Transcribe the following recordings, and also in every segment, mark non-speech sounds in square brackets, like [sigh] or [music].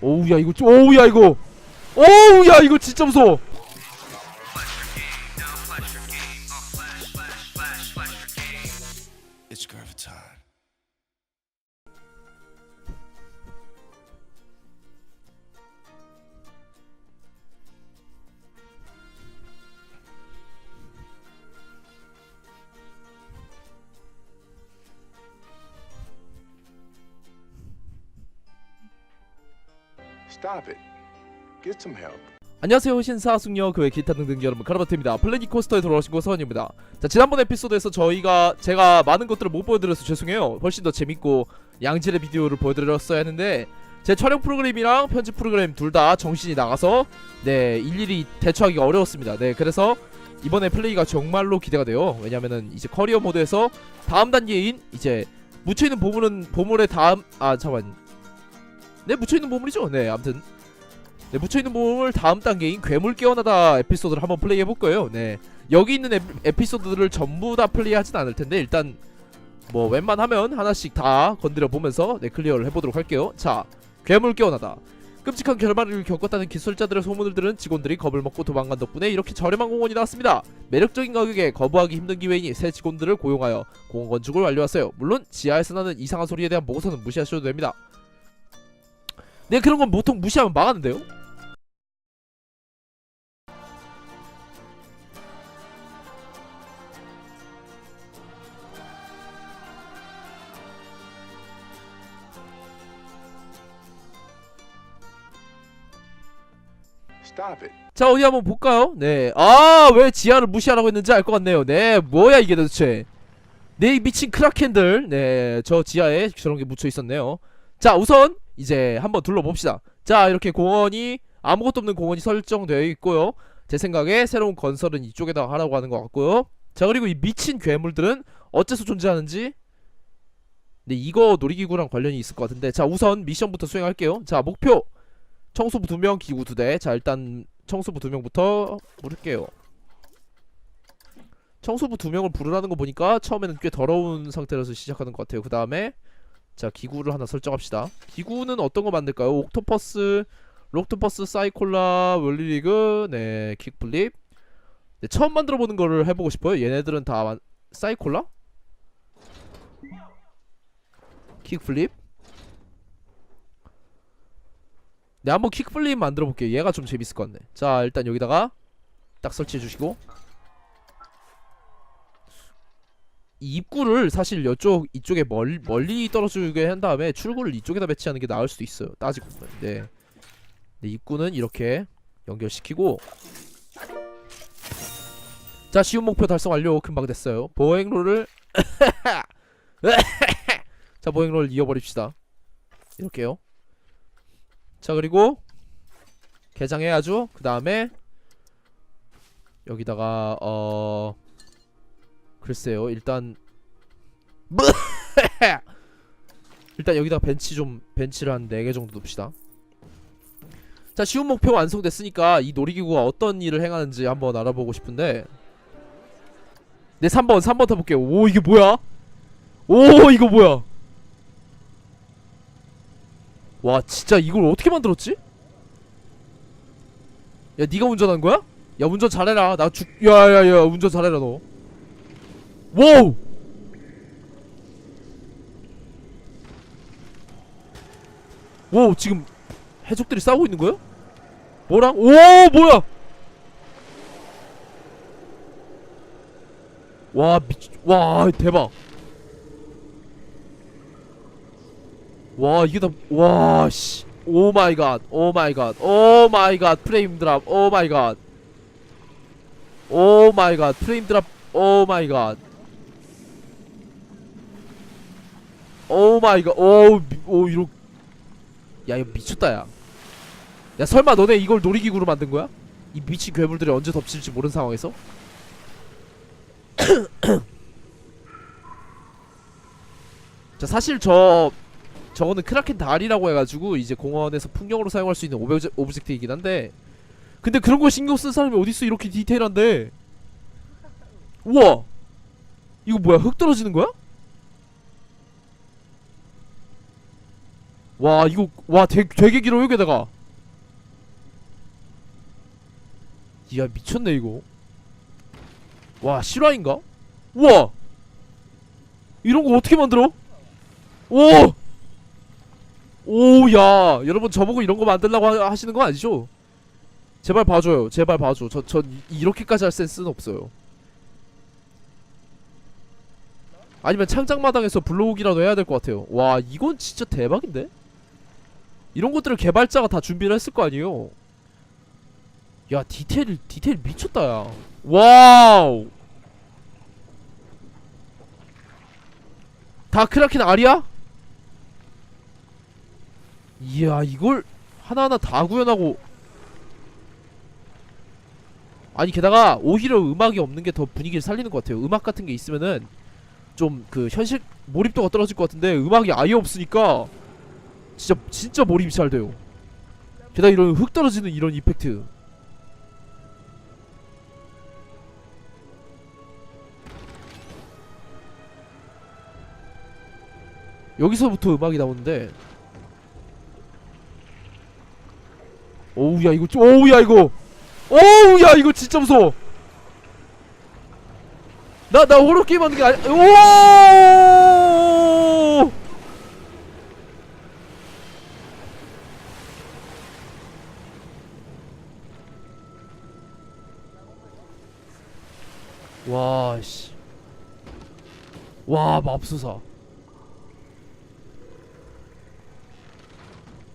오우 야 이거 좀 오우 야 이거. 오우 야 이거 진짜 무서워 Get some help. 안녕하세요 신사 숙녀 그외 기타 등등 여러분 카라바트입니다. 플래닛 코스터에 돌아오신 거 서원입니다. 자 지난번 에피소드에서 저희가 제가 많은 것들을 못 보여드려서 죄송해요. 훨씬 더 재밌고 양질의 비디오를 보여드렸어야 했는데 제 촬영 프로그램이랑 편집 프로그램 둘 다 정신이 나가서 네 일일이 대처하기가 어려웠습니다. 네 그래서 이번에 플레이가 정말로 기대가 돼요. 왜냐면은 이제 커리어 모드에서 다음 단계인 이제 묻혀있는 보물은 보물의 다음 아 잠깐 네 묻혀있는 보물이죠? 네 아무튼 네, 묻혀있는 보물 다음 단계인 괴물 깨어나다 에피소드를 한번 플레이해 볼 거예요. 네, 여기 있는 에, 에피소드들을 전부 다 플레이하진 않을 텐데 일단 뭐 웬만하면 하나씩 다 건드려 보면서 네 클리어를 해보도록 할게요. 자, 괴물 깨어나다. 끔찍한 결말을 겪었다는 기술자들의 소문을 들은 직원들이 겁을 먹고 도망간 덕분에 이렇게 저렴한 공원이 나왔습니다. 매력적인 가격에 거부하기 힘든 기회이니 새 직원들을 고용하여 공원 건축을 완료하세요. 물론 지하에서 나는 이상한 소리에 대한 보고서는 무시하셔도 됩니다. 네 그런 건 보통 무시하면 망하는데요. 자 어디 한번 볼까요? 네. 아 왜 지하를 무시하라고 했는지 알 것 같네요. 네. 뭐야 이게 도대체. 네이 미친 크라켄들. 네. 저 지하에 저런 게 묻혀 있었네요. 자 우선 이제 한번 둘러봅시다. 자 이렇게 공원이 아무것도 없는 공원이 설정되어 있고요. 제 생각에 새로운 건설은 이쪽에다 하라고 하는 것 같고요. 자 그리고 이 미친 괴물들은 어째서 존재하는지 네 이거 놀이기구랑 관련이 있을 것 같은데 자 우선 미션부터 수행할게요. 자 목표 청소부 2명 기구 2대. 자 일단 청소부 2명부터 부를게요. 청소부 2명을 부르라는 거 보니까 처음에는 꽤 더러운 상태라서 시작하는 것 같아요. 그 다음에 자 기구를 하나 설정합시다. 기구는 어떤 거 만들까요? 옥토퍼스 록토퍼스 사이콜라 원리리그 네 킥플립. 네, 처음 만들어보는 거를 해보고 싶어요. 얘네들은 다 만... 사이콜라? 킥플립 네 한번 킥플립 만들어 볼게요. 얘가 좀 재밌을 것 같네. 자 일단 여기다가 딱 설치해 주시고. 이 입구를 사실 이쪽 이쪽에 멀, 멀리 떨어지게 한 다음에 출구를 이쪽에다 배치하는 게 나을 수도 있어요. 따지고 보면. 네. 네 입구는 이렇게 연결시키고. 자 쉬운 목표 달성 완료. 금방 됐어요. 보행로를 [laughs] 자 보행로를 이어버립시다. 이렇게요 자 그리고 개장해야죠. 그 다음에 여기다가 어 글쎄요. 일단 [laughs] 일단 여기다가 벤치 좀 벤치를 한 4개 정도 둡시다. 자 쉬운 목표 완성됐으니까 이 놀이기구가 어떤 일을 행하는지 한번 알아보고 싶은데. 네 3번 3번 타볼게요. 오 이게 뭐야? 오 이거 뭐야 와 진짜 이걸 어떻게 만들었지? 야 니가 운전한 거야? 야 운전 잘해라 나 죽.. 야야야 운전 잘해라 너 와우 와우 지금 해적들이 싸우고 있는 거야? 뭐랑? 오 뭐야 와 미치.. 와 대박 와 이게 다와 씨. 오 마이 갓. 오 마이 갓. 오 마이 갓. 프레임 드랍. 오 마이 갓. 오 마이 갓. 프레임 드랍. 오 마이 갓. 오 마이 갓. 오, 미- 오 이러 야, 이거 미쳤다 야. 야, 설마 너네 이걸 놀이기구로 만든 거야? 이 미친 괴물들이 언제 덮칠지 모르는 상황에서? [coughs] 자, 사실 저 저거는 크라켄 다리라고 해가지고 이제 공원에서 풍경으로 사용할 수 있는 오브제, 오브젝트이긴 한데 근데 그런 거 신경 쓴 사람이 어딨어 이렇게 디테일한데 우와 이거 뭐야 흙 떨어지는 거야? 와 이거 와 되게, 되게 길어 여기다가 이야 미쳤네 이거 와 실화인가? 우와 이런 거 어떻게 만들어? 오! 오야 여러분 저보고 이런 거 만들라고 하, 하시는 거 아니죠? 제발 봐줘요. 제발 봐줘. 저, 전 이- 이렇게까지 할 센스는 없어요. 아니면 창작마당에서 블로그이라도 해야 될 것 같아요. 와 이건 진짜 대박인데? 이런 것들을 개발자가 다 준비를 했을 거 아니에요? 야 디테일 디테일 미쳤다 야. 와우! 다크라켄 알이야? 이야 이걸 하나하나 다 구현하고. 아니 게다가 오히려 음악이 없는 게 더 분위기를 살리는 것 같아요. 음악 같은 게 있으면은 좀 그 현실 몰입도가 떨어질 것 같은데 음악이 아예 없으니까 진짜 진짜 몰입이 잘 돼요. 게다가 이런 흙 떨어지는 이런 이펙트. 여기서부터 음악이 나오는데 오우야 이거 좀 오우야 이거 오우야 이거 진짜 무서워 나 나 호러 게임 하는 게 아니 오 와, 씨. 와, 맙소사.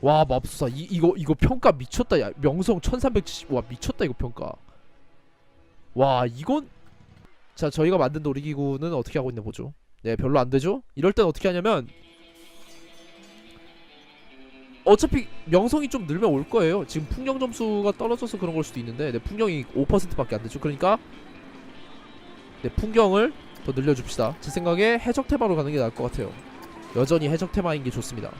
와, 맙소사. 이, 이거, 이거 평가 미쳤다. 야, 명성 1370. 와, 미쳤다, 이거 평가. 와, 이건. 자, 저희가 만든 놀이기구는 어떻게 하고 있나 보죠. 네, 별로 안 되죠? 이럴 땐 어떻게 하냐면. 어차피 명성이 좀 늘면 올 거예요. 지금 풍령 점수가 떨어져서 그런 걸 수도 있는데, 네, 풍령이 5%밖에 안 되죠. 그러니까 네, 풍경을 더 늘려줍시다. 제 생각에 해적 테마로 가는 게 나을 것 같아요. 여전히 해적 테마인 게 좋습니다.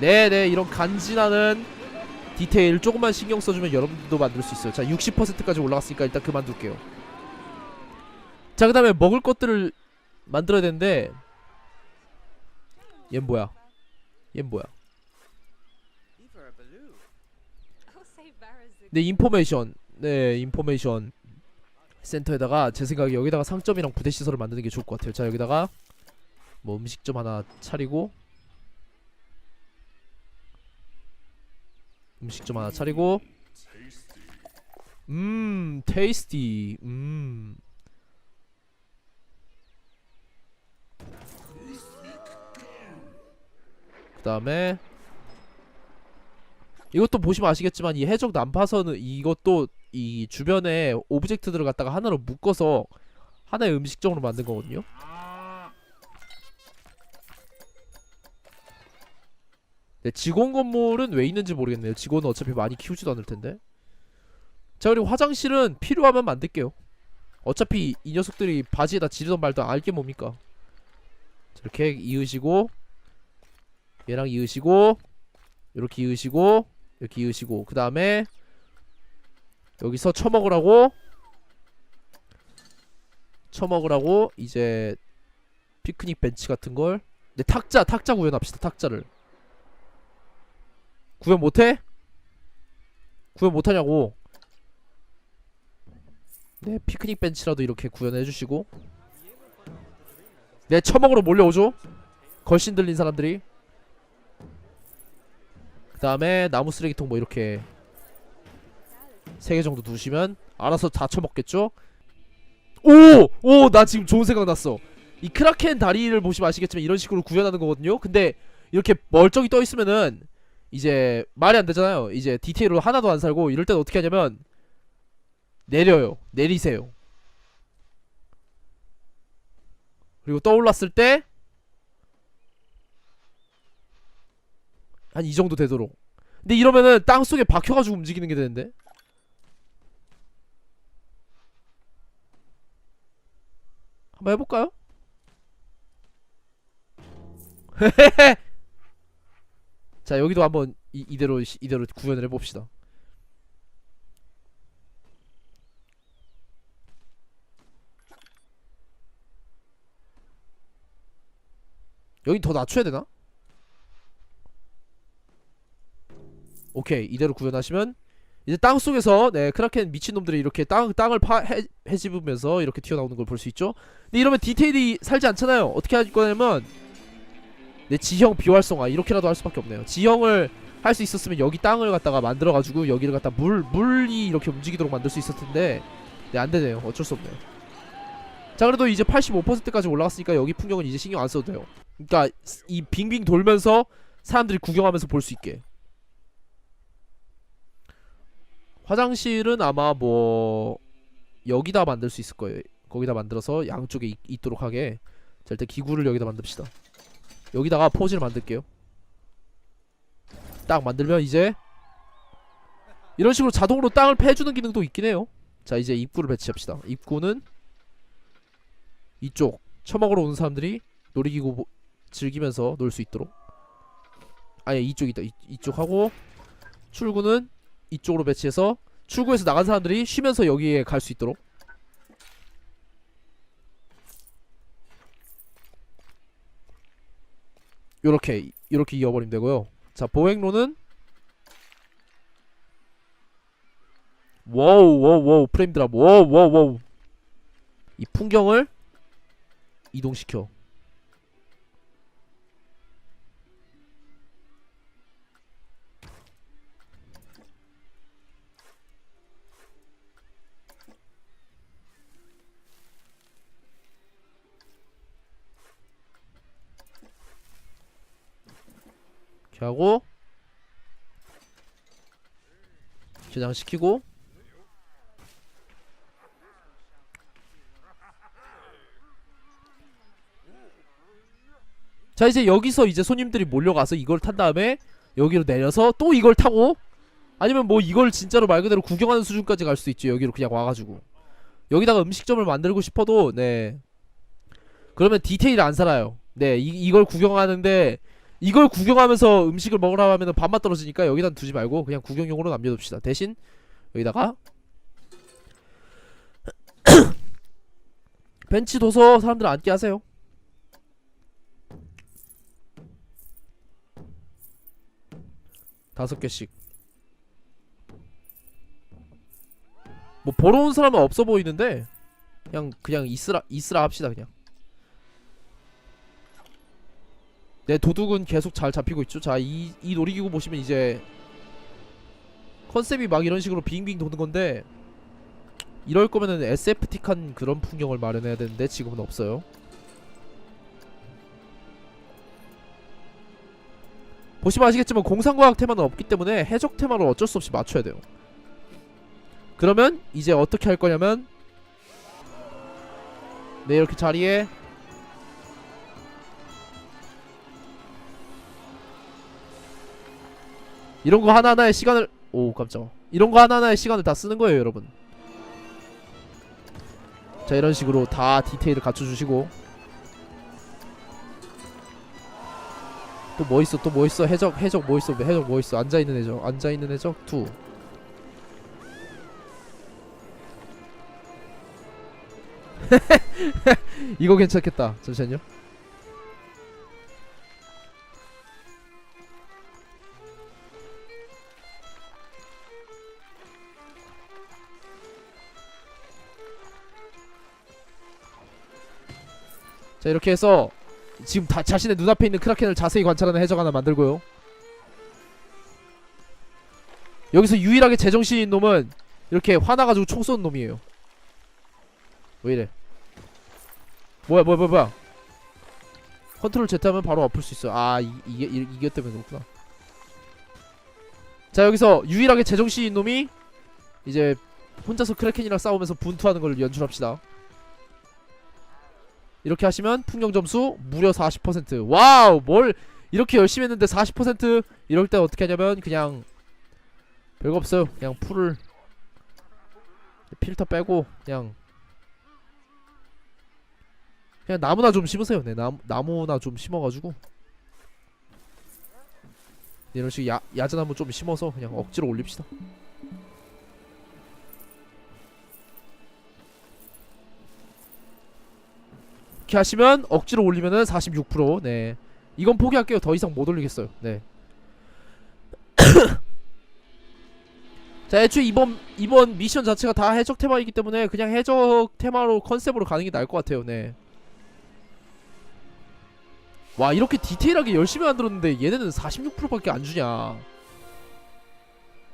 네네 이런 간지나는 디테일 조금만 신경 써주면 여러분들도 만들 수 있어요. 자 60%까지 올라갔으니까 일단 그만둘게요. 자 그 다음에 먹을 것들을 만들어야 되는데 얜 뭐야? 얜 뭐야? 네 인포메이션 네 인포메이션 센터에다가 제 생각에 여기다가 상점이랑 부대 시설을 만드는 게 좋을 것 같아요. 자 여기다가 뭐 음식점 하나 차리고 음식점 하나 차리고. 음 테이스티 음. 그다음에 이것도 보시면 아시겠지만 이 해적 난파선은 이것도 이 주변에 오브젝트들을 갖다가 하나로 묶어서 하나의 음식점으로 만든 거거든요. 네, 직원 건물은 왜 있는지 모르겠네요. 직원은 어차피 많이 키우지도 않을 텐데. 자 그리고 화장실은 필요하면 만들게요. 어차피 이 녀석들이 바지에다 지르던 말도 알게 뭡니까? 자, 이렇게 이으시고 얘랑 이으시고 이렇게 이으시고 이렇게 이으시고 그 다음에 여기서 처먹으라고 처먹으라고 이제 피크닉 벤치 같은 걸 네, 탁자 탁자 구현합시다 탁자를 구현 못해? 구현 못하냐고 네 피크닉 벤치라도 이렇게 구현해 주시고 네 처먹으러 몰려오죠 걸신 들린 사람들이 그 다음에 나무 쓰레기통 뭐 이렇게 세 개 정도 두시면 알아서 다 처먹겠죠? 오! 오! 나 지금 좋은 생각 났어 이 크라켄 다리를 보시면 아시겠지만 이런 식으로 구현하는 거거든요 근데 이렇게 멀쩡히 떠 있으면은 이제 말이 안 되잖아요. 이제 디테일로 하나도 안 살고 이럴 땐 어떻게 하냐면 내려요. 내리세요. 그리고 떠올랐을 때 한 이 정도 되도록. 근데 이러면은 땅속에 박혀가지고 움직이는 게 되는데? 한번 해볼까요? [laughs] 자 여기도 한번 이, 이대로 시- 이대로 구현을 해봅시다 여기 더 낮춰야 되나? 오케이 이대로 구현하시면 이제 땅 속에서 네 크라켄 미친놈들이 이렇게 땅 땅을 파 해, 해집으면서 이렇게 튀어나오는 걸 볼 수 있죠. 근데 이러면 디테일이 살지 않잖아요. 어떻게 할 거냐면 네 지형 비활성화 이렇게라도 할 수밖에 없네요. 지형을 할 수 있었으면 여기 땅을 갖다가 만들어 가지고 여기를 갖다 물 물이 이렇게 움직이도록 만들 수 있었을 텐데 네 안되네요. 어쩔 수 없네요. 자 그래도 이제 85%까지 올라갔으니까 여기 풍경은 이제 신경 안 써도 돼요. 그러니까 이 빙빙 돌면서 사람들이 구경하면서 볼 수 있게. 화장실은 아마 뭐 여기다 만들 수 있을 거예요. 거기다 만들어서 양쪽에 있, 있도록 하게. 자 일단 기구를 여기다 만듭시다. 여기다가 포즈를 만들게요. 딱 만들면 이제 이런 식으로 자동으로 땅을 패주는 기능도 있긴 해요. 자 이제 입구를 배치합시다. 입구는 이쪽 처먹으러 오는 사람들이 놀이기구 보- 즐기면서 놀 수 있도록. 아니 이쪽이다. 이, 이쪽 하고 출구는 이쪽으로 배치해서 출구에서 나간 사람들이 쉬면서 여기에 갈 수 있도록. 요렇게 요렇게 이어버리면 되고요. 자 보행로는 와우 와우 와우 프레임 드랍. 와우 와우 와우. 이 풍경을 이동시켜 이렇게 하고 저장시키고 자 이제 여기서 이제 손님들이 몰려가서 이걸 탄 다음에 여기로 내려서 또 이걸 타고 아니면 뭐 이걸 진짜로 말 그대로 구경하는 수준까지 갈 수 있죠 여기로 그냥 와가지고. 여기다가 음식점을 만들고 싶어도 네. 그러면 디테일 안 살아요. 네 이, 이걸 구경하는데 이걸 구경하면서 음식을 먹으라 하면 밥맛 떨어지니까 여기다 두지 말고 그냥 구경용으로 남겨둡시다. 대신 여기다가 [coughs] 벤치 둬서 사람들 앉게 하세요. 다섯 개씩. 뭐 보러 온 사람은 없어 보이는데 그냥 그냥 있으라 있으라 합시다 그냥 내 도둑은 계속 잘 잡히고 있죠 자이 이 놀이기구 보시면 이제 컨셉이 막 이런 식으로 빙빙 도는 건데 이럴 거면은 SF틱한 그런 풍경을 마련해야 되는데 지금은 없어요 보시면 아시겠지만 공상과학 테마는 없기 때문에 해적 테마를 어쩔 수 없이 맞춰야 돼요. 그러면 이제 어떻게 할 거냐면 네 이렇게 자리에 이런 거 하나하나의 시간을 오 깜짝 이런 거 하나하나의 시간을 다 쓰는 거예요 여러분. 자 이런 식으로 다 디테일을 갖춰주시고. 또 뭐 있어 또 뭐 있어? 해적 해적 뭐 있어? 해적 뭐 있어? 앉아 있는 해적 앉아 있는 해적? 투 [laughs] 이거 괜찮겠다 잠시만요 자 이렇게 해서 지금 다 자신의 눈앞에 있는 크라켄을 자세히 관찰하는 해적 하나 만들고요. 여기서 유일하게 제정신인 놈은 이렇게 화나가지고 총 쏘는 놈이에요. 왜 이래? 뭐야 뭐야 뭐야 뭐야? 컨트롤 Z 하면 바로 엎을 수 있어. 아 이, 이게 이, 이게 때문에 그렇구나. 자 여기서 유일하게 제정신인 놈이 이제 혼자서 크라켄이랑 싸우면서 분투하는 걸 연출합시다. 이렇게 하시면 풍경 점수 무려 40% 와우 뭘 이렇게 열심히 했는데 40% 이럴 때 어떻게 하냐면 그냥 별거 없어요. 그냥 풀을 필터 빼고 그냥 그냥 나무나 좀 심으세요. 네 나무, 나무나 좀 심어가지고. 이런 식으로 야, 야자나무 좀 심어서 그냥 억지로 올립시다 이렇게 하시면 억지로 올리면은 46% 네. 이건 포기할게요. 더 이상 못 올리겠어요. 네. [coughs] 자, 애초에 이번 이번 미션 자체가 다 해적 테마이기 때문에 그냥 해적 테마로 컨셉으로 가는 게 나을 것 같아요. 네. 와 이렇게 디테일하게 열심히 만들었는데 얘네는 46%밖에 안 주냐?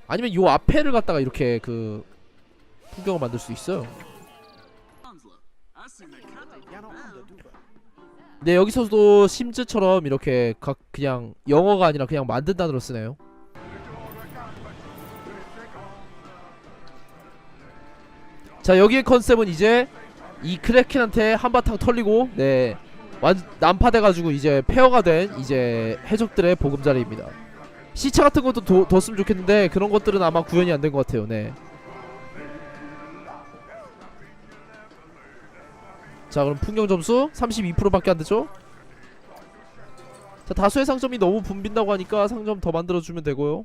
아니면 요 앞에를 갖다가 이렇게 그 풍경을 만들 수 있어요. 네 여기서도 심즈처럼 이렇게 각 그냥 영어가 아니라 그냥 만든 단어로 쓰네요. 자 여기의 컨셉은 이제 이 크래켄한테 한바탕 털리고 네 완 난파돼가지고 이제 폐허가 된 이제 해적들의 보금자리입니다. 시차 같은 것도 더, 뒀으면 좋겠는데 그런 것들은 아마 구현이 안 된 것 같아요. 네. 자 그럼 풍경 점수 32%밖에 안 되죠? 자 다수의 상점이 너무 붐빈다고 하니까 상점 더 만들어주면 되고요.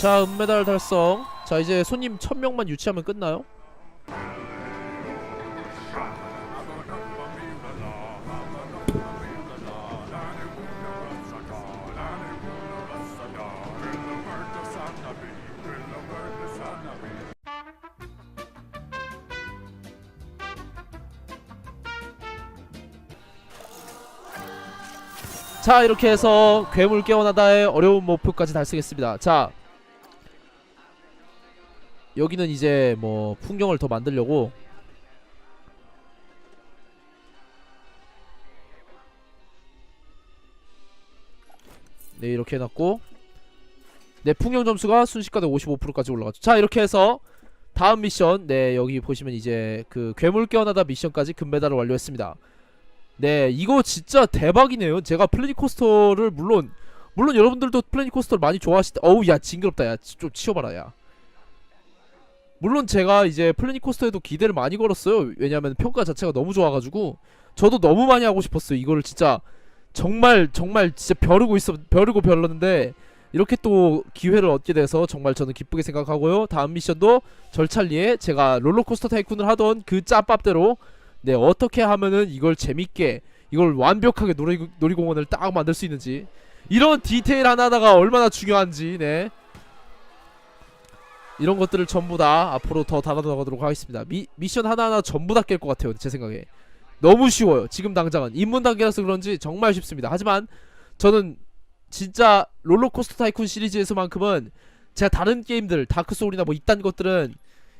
자 은메달 달성. 자 이제 손님 1000명만 유치하면 끝나요? 자 이렇게 해서 괴물 깨어나다의 어려운 목표까지 달성했습니다. 자 여기는 이제 뭐 풍경을 더 만들려고. 네 이렇게 해놨고. 네 풍경 점수가 순식간에 55%까지 올라갔죠. 자 이렇게 해서 다음 미션. 네 여기 보시면 이제 그 괴물 깨어나다 미션까지 금메달을 완료했습니다 네 이거 진짜 대박이네요. 제가 플래닛코스터를 물론 물론 여러분들도 플래닛코스터를 많이 좋아하시 어우 야 징그럽다. 야 좀 치워봐라 야. 물론 제가 이제 플래닛코스터에도 기대를 많이 걸었어요. 왜냐면 평가 자체가 너무 좋아가지고. 저도 너무 많이 하고 싶었어요. 이거를 진짜 정말 정말 진짜 벼르고 있어 벼르고 벼렀는데 이렇게 또 기회를 얻게 돼서 정말 저는 기쁘게 생각하고요. 다음 미션도 절찰리에 제가 롤러코스터 타이쿤을 하던 그 짬밥대로 네 어떻게 하면은 이걸 재밌게 이걸 완벽하게 놀이, 놀이공원을 딱 만들 수 있는지 이런 디테일 하나하나가 얼마나 중요한지 네. 이런 것들을 전부 다 앞으로 더 다뤄나가도록 하겠습니다. 미, 미션 하나하나 전부 다 깰 것 같아요 제 생각에. 너무 쉬워요 지금 당장은. 입문 단계라서 그런지 정말 쉽습니다. 하지만 저는 진짜 롤러코스터 타이쿤 시리즈에서만큼은 제가 다른 게임들 다크소울이나 뭐 이딴 것들은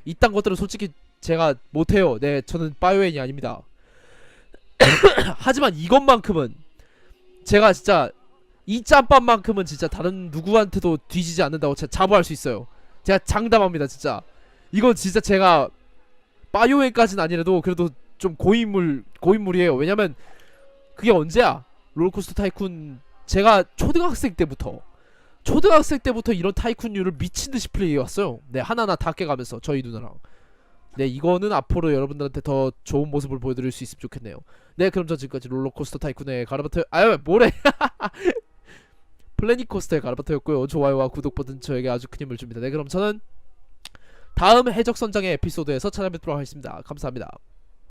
이딴 것들은 솔직히 제가 못해요. 네, 저는 바이오엔이 아닙니다. [coughs] 하지만 이것만큼은 제가 진짜 이 짬밥만큼은 진짜 다른 누구한테도 뒤지지 않는다고 제가 자부할 수 있어요. 제가 장담합니다, 진짜. 이건 진짜 제가 바이오엔까지는 아니라도 그래도 좀 고인물 고인물이에요. 왜냐면 그게 언제야? 롤코스터 타이쿤 제가 초등학생 때부터 초등학생 때부터 이런 타이쿤류를 미친 듯이 플레이해 왔어요. 네, 하나하나 다 깨가면서 저희 누나랑. 네 이거는 앞으로 여러분들한테 더 좋은 모습을 보여드릴 수 있으면 좋겠네요. 네 그럼 저 지금까지 롤러코스터 타이쿤의 가르바트 아유 뭐래? [laughs] 플래닛코스터의 가르바트였고요. 좋아요와 구독 버튼 저에게 아주 큰 힘을 줍니다. 네 그럼 저는 다음 해적 선장의 에피소드에서 찾아뵙도록 하겠습니다. 감사합니다